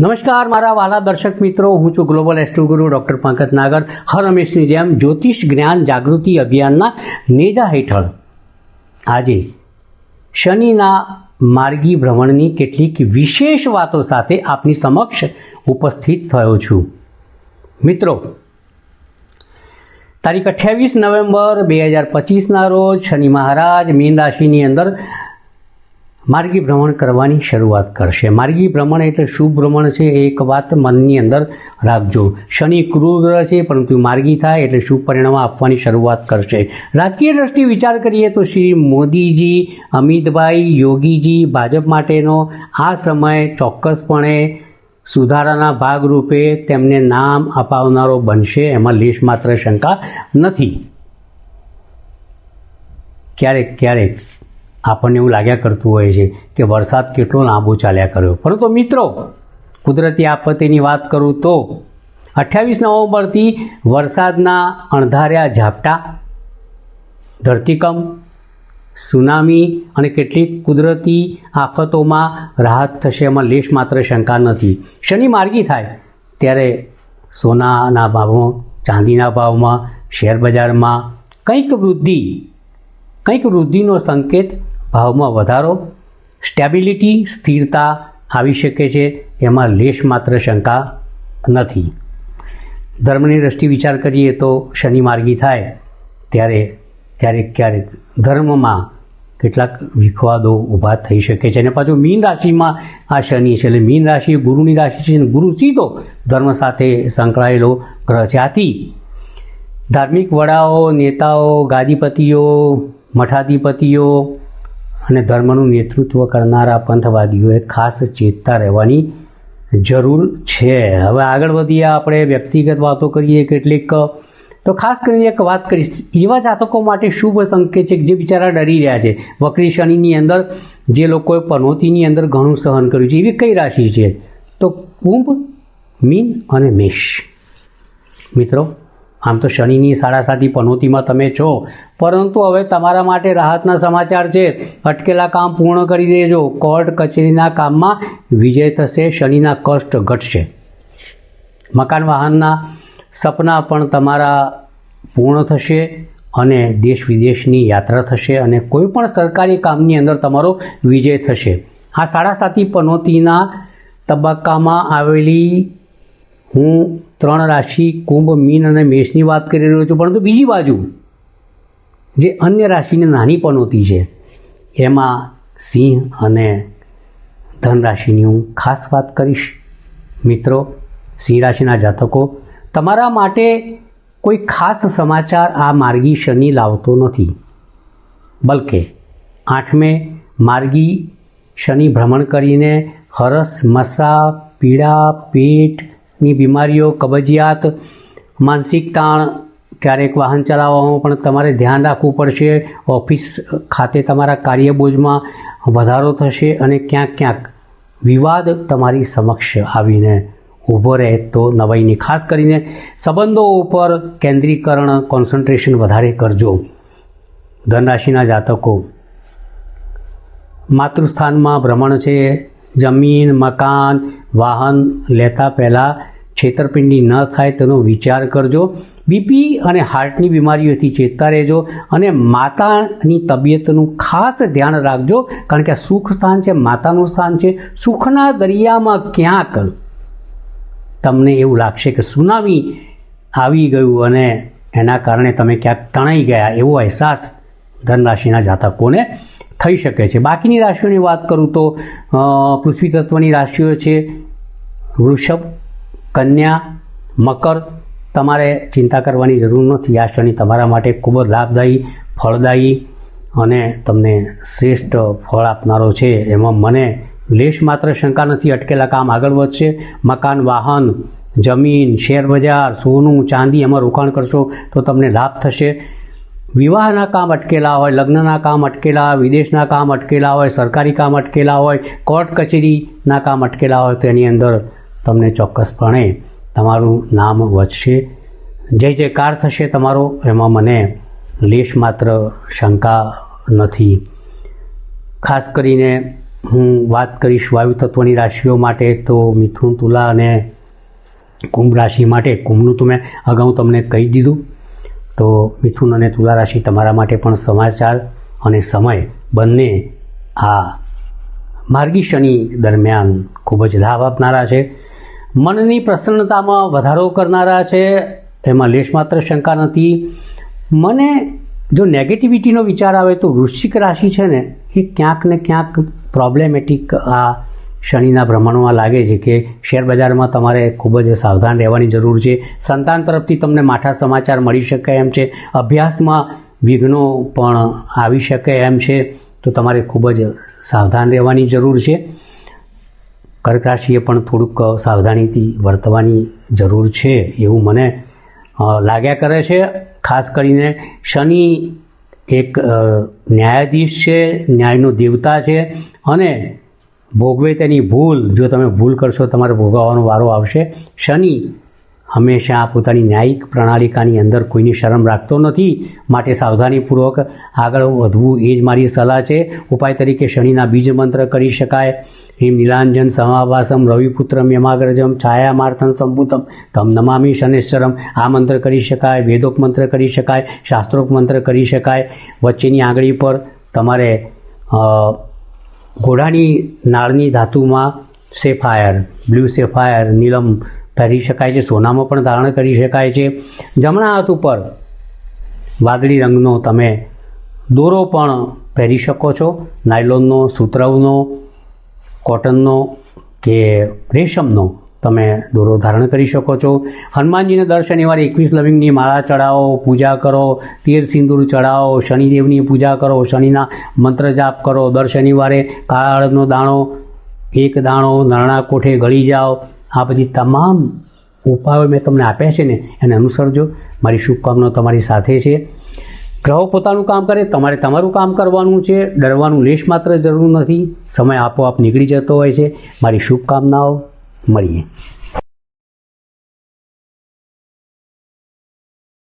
નમસ્કાર, મારા વાલા દર્શક મિત્રો. હું છું ગ્લોબલ એસ્ટ્રોગુરુ ડૉક્ટર પંકજ નાગર. હર હંમેશની જેમ જ્યોતિષ જ્ઞાન જાગૃતિ અભિયાનના નેજા હેઠળ આજે શનિના માર્ગી ભ્રમણની કેટલીક વિશેષ વાતો સાથે આપની સમક્ષ ઉપસ્થિત થયો છું. મિત્રો, તારીખ અઠ્યાવીસ નવેમ્બર બે હજાર પચીસના રોજ શનિ મહારાજ મીન રાશિની અંદર માર્ગી ભ્રમણ કરવાની શરૂઆત કરશે. માર્ગી ભ્રમણ એટલે શુભ ભ્રમણ છે, એક વાત મનની અંદર રાખજો. શનિ ક્રૂર છે, પરંતુ માર્ગી થાય એટલે શુભ પરિણામ આપવાની શરૂઆત કરશે. રાજકીય દ્રષ્ટિ વિચાર કરીએ તો શ્રી મોદીજી, અમિતભાઈ, યોગીજી ભાજપ માટેનો આ સમય ચોક્કસપણે સુધારાના ભાગરૂપે તેમને નામ અપાવનારો બનશે, એમાં લેશ માત્ર શંકા નથી. ક્યારેક ક્યારેક આપણને એવું લાગ્યા કરતું હોય છે કે વરસાદ કેટલો લાંબો ચાલ્યા કર્યો. પરંતુ મિત્રો, કુદરતી આપત્તિની વાત કરું તો અઠ્યાવીસ નવેમ્બરથી વરસાદના અણધાર્યા ઝાપટા, ધરતીકંપ, સુનામી અને કેટલીક કુદરતી આફતોમાં રાહત થશે એમાં લેશ માત્ર શંકા નથી. શનિ માર્ગી થાય ત્યારે સોનાના ભાવમાં, ચાંદીના ભાવમાં, શેર બજારમાં કંઈક વૃદ્ધિ, કંઈક વૃદ્ધિનો સંકેત ભાવમાં વધારો, સ્ટેબિલિટી, સ્થિરતા આવી શકે છે, એમાં લેશ માત્ર શંકા નથી. ધર્મની દ્રષ્ટિ વિચાર કરીએ તો શનિ માર્ગી થાય, ત્યારે ક્યારેક ક્યારેક ધર્મમાં કેટલાક વિખવાદો ઊભા થઈ શકે છે. અને પાછું મીન રાશિમાં આ શનિ છે, એટલે મીન રાશિ ગુરુની રાશિ છે, અને ગુરુ સીધો ધર્મ સાથે સંકળાયેલો ગ્રહ છે. આથી ધાર્મિક વડાઓ, નેતાઓ, ગાદીપતિઓ, મઠાધિપતિઓ અને ધર્મનું નેતૃત્વ કરનારા પંથવાદીઓએ ખાસ ચેતતા રહેવાની જરૂર છે. હવે આગળ વધીએ, આપણે વ્યક્તિગત વાતો કરીએ કેટલીક. તો ખાસ કરીને એક વાત કરીશ. એવા જાતકો માટે શુભ સંકેત છે કે જે બિચારા ડરી રહ્યા છે. વક્રી શનિની અંદર જે લોકોએ પનોતીની અંદર ઘણું સહન કર્યું છે, એવી કઈ રાશિ છે? તો કુંભ, મીન અને મેષ. મિત્રો આમ તો શનિની સાડા સાતી પનોતીમાં તમે છો. પરંતુ હવે તમારા માટે રાહતના સમાચાર છે. અટકેલા કામ પૂર્ણ કરી દેજો. કોર્ટ કચેરીના કામમાં વિજય થશે, શનિના કષ્ટ ઘટશે. મકાન વાહનના સપના પણ તમારા પૂર્ણ થશે અને દેશ વિદેશની યાત્રા થશે અને કોઈ પણ સરકારી કામની અંદર તમારો વિજય થશે. આ સાડા સાતી પનોતીના તબક્કામાં આવેલી હું ત્રણ રાશિ, કુંભ, મીન અને મેષની વાત કરી રહ્યો છું. પરંતુ બીજી બાજુ જે અન્ય રાશિની નાની પનોતી છે, એમાં સિંહ અને ધન રાશિની હું ખાસ વાત કરીશ. મિત્રો, સિંહ રાશિના જાતકો, તમારા માટે કોઈ ખાસ સમાચાર આ માર્ગી શનિ લાવતો નથી. બલકે, આઠમે માર્ગી શનિ ભ્રમણ કરીને હરસ, મસા, પીડા પેટની બીમારીઓ, કબજિયાત, માનસિક તાણ, ક્યારેક વાહન ચલાવવામાં પણ તમારે ધ્યાન રાખવું પડશે. ઓફિસ ખાતે તમારા કાર્યબોજમાં વધારો થશે અને ક્યાંક ક્યાંક વિવાદ તમારી સમક્ષ આવીને ઊભો રહે. તો નવાઈની ખાસ કરીને સંબંધો ઉપર કેન્દ્રીકરણ કોન્સન્ટ્રેશન વધારે કરજો. ધનરાશિના જાતકો, માતૃસ્થાનમાં ભ્રમણ છે. જમીન, મકાન, વાહન લેતા પહેલાં છેતરપિંડી ન થાય તેનો વિચાર કરજો. બીપી અને હાર્ટની બીમારીઓથી ચેતતા રહેજો અને માતાની તબિયતનું ખાસ ધ્યાન રાખજો. કારણ કે આ સુખ સ્થાન છે, માતાનું સ્થાન છે. સુખના દરિયામાં ક્યાંક તમને એવું લાગશે કે સુનામી આવી ગયું અને એના કારણે તમે ક્યાંક તણાઈ ગયા. એવો અહેસાસ ધનરાશિના જાતકોને થઈ શકે છે. બાકીની રાશિઓની વાત કરું તો પૃથ્વી તત્વની રાશિઓ છે, વૃષભ કન્યા, મકર તમારે ચિંતા કરવાની જરૂર નથી. આ શનિ તમારા માટે ખૂબ જ લાભદાયી, ફળદાયી અને તમને શ્રેષ્ઠ ફળ આપનારો છે. એમાં મને લેશ માત્ર શંકા નથી, અટકેલા કામ આગળ વધશે. મકાન, વાહન, જમીન, શેર બજાર, સોનું, ચાંદી એમાં રોકાણ કરશો તો તમને લાભ થશે. વિવાહના કામ અટકેલા હોય, લગ્નના કામ અટકેલા વિદેશના કામ અટકેલા હોય, સરકારી કામ અટકેલા હોય, કોર્ટ કચેરીના કામ અટકેલા હોય તો એની અંદર તમને ચોક્કસપણે તમારું નામ વધશે. જય જયકાર થશે તમારો. એમાં મને લેશ માત્ર શંકા નથી. ખાસ કરીને હું વાત કરીશ વાયુ તત્વની રાશિઓ માટે તો મિથુન, તુલા અને કુંભ રાશિ માટે. કુંભનું તો મેં અગાઉ તમને કહી દીધું. તો મિથુન અને તુલા રાશિ તમારા માટે પણ સમાચાર અને સમય બંને આ માર્ગી શનિ દરમિયાન ખૂબ જ લાભ આપનારા છે. મનની પ્રસન્નતામાં વધારો કરનારા છે. એમાં લેશ માત્ર શંકા નથી. મને જો નેગેટિવિટીનો વિચાર આવે તો વૃશ્ચિક રાશિ છે ને, એ ક્યાંક ને ક્યાંક પ્રોબ્લેમેટિક આ શનિના ભ્રમણમાં લાગે છે કે શેર બજારમાં તમારે ખૂબ જ સાવધાન રહેવાની જરૂર છે. સંતાન તરફથી તમને માઠા સમાચાર મળી શકે એમ છે. અભ્યાસમાં વિઘ્નો પણ આવી શકે એમ છે. તો તમારે ખૂબ જ સાવધાન રહેવાની જરૂર છે. કર્ક રાશિએ પણ થોડુંક સાવધાનીથી વર્તવાની જરૂર છે એવું મને લાગ્યા કરે છે. ખાસ કરીને શનિ એક ન્યાયાધીશ છે, ન્યાયનો દેવતા છે અને ભોગવે તેની ભૂલ, જો તમે ભૂલ કરશો તમારે ભોગવવાનો વારો આવશે. શનિ હંમેશા પોતાની ન્યાયિક પ્રણાલિકાની અંદર કોઈની શરમ રાખતો નથી. માટે સાવધાનીપૂર્વક આગળ વધવું એ જ મારી સલાહ છે. ઉપાય તરીકે શનિના બીજ મંત્ર કરી શકાય. હિમ નીલાંજન સમાવાસમ રવિપુત્રમ યમાગ્રજમ છાયા માર્થન સંભૂતમ તમ નમામી શનેશ્વરમ. આ મંત્ર કરી શકાય. વેદોક મંત્ર કરી શકાય. શાસ્ત્રોક મંત્ર કરી શકાય. વચ્ચેની આંગળી પર તમારે ઘોડાની નાળની ધાતુમાં સેફાયર બ્લુ સેફાયર નીલમ પહેરી શકાય છે, સોનામાં પણ ધારણ કરી શકાય છે. જમણા હાથ ઉપર વાદળી રંગનો તમે દોરો પણ પહેરી શકો છો. નાયલોનનો, સૂતરવનો, કોટનનો કે રેશમનો તમે દોરો ધારણ કરી શકો છો. હનુમાનજીને દર શનિવારે એકવીસ લવિંગની માળા ચડાવો, પૂજા કરો. તેર સિંદૂર ચડાવો, શનિદેવની પૂજા કરો, શનિના મંત્ર જાપ કરો. દર શનિવારે કાળનો દાણો, એક દાણો નરણા કોઠે ગળી જાઓ. આ બધી તમામ ઉપાયો મેં તમને આપ્યા છે ને, એને અનુસરજો. મારી શુભકામનાઓ તમારી સાથે છે. ગ્રહો પોતાનું કામ કરે, તમારે તમારું કામ કરવાનું છે. ડરવાનું લેશ માત્ર જરૂર નથી. સમય આપોઆપ નીકળી જતો હોય છે. મારી શુભકામનાઓ. મળીએ.